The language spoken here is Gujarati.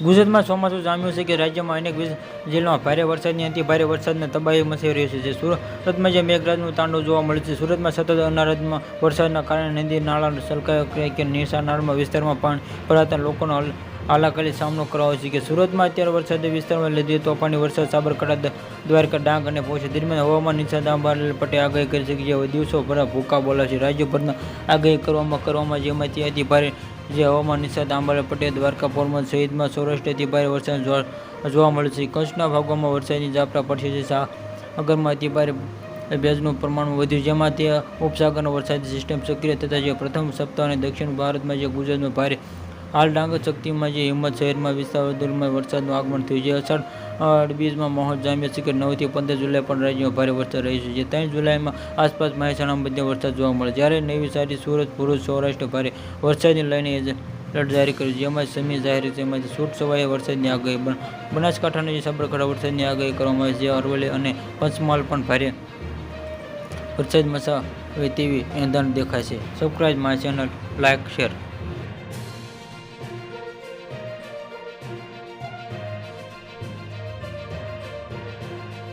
ગુજરાતમાં ચોમાસું જામ્યું છે કે રાજ્યમાં અનેક જિલ્લામાં ભારે વરસાદની અતિ ભારે વરસાદને તબાહી મચી રહી છે જે સુરતમાં જે મેઘરાજનું તાંડવ જોવા મળે છે. સુરતમાં સતત અનારાજમાં વરસાદના કારણે નદી, નાળા, સલકાય કે નિશાનાળમાં વિસ્તારમાં પાણી ભરાતા લોકોનો હાલ- હાલાકાલી સામનો કરવો છે કે સુરતમાં અત્યારે વરસાદી વિસ્તારમાં લીધે તોફાની વરસાદ, સાબરકાંઠા દ્વારકા, ડાંગ અને પહોંચે દરમિયાન હવામાન નિષ્ણાત અંબાલાલ પટે આગાહી કરી છે કે જે દિવસો ભરા ભૂકા બોલાશે. રાજ્યભરના આગાહી કરવામાં કરવામાં જેમાંથી અતિ ભારે જે હવામાન નિષ્ણાત આંબાલા પટેલ, દ્વારકા પોરબંદર સહિતમાં સૌરાષ્ટ્રથી ભારે વરસાદ જોવા જોવા મળે છે. કચ્છના ભાગોમાં વરસાદની ઝાપટા પડશે છે. સાગરમાં અતિ ભારે ભેજનું પ્રમાણ વધ્યું, જેમાં તે ઉપસાગરનો વરસાદી સિસ્ટમ સક્રિય થતાં જે પ્રથમ સપ્તાહ અને દક્ષિણ ભારતમાં જે ગુજરાતમાં ભારે હાલ ડાંગ શક્તિમાં જે હિંમત શહેરમાં વિસ્તારમાં વરસાદનું આગમન થયું છે. અષાઢ અડબીસમાં માહોલ જામ્યો છે કે નવથી પંદર જુલાઈ પણ રાજ્યમાં ભારે વરસાદ રહી છે. ત્રણ જુલાઈમાં આસપાસ મહેસાણામાં બધે વરસાદ જોવા મળે. જ્યારે નવી સારી સુરત, ભરૂચ, સૌરાષ્ટ્ર ભારે વરસાદને લઈને એલર્ટ જારી કર્યું જેમાં સમી જાહેર તેમજ છૂટ સવાએ વરસાદની આગાહી બન- બનાસકાંઠાની જે સાબરકાંઠા વરસાદની આગાહી કરવામાં આવી છે. અરવલ્લી અને પંચમહાલ પણ ભારે વરસાદ મસા તેવી એંધાણ દેખાય છે. Subscribe my channel like share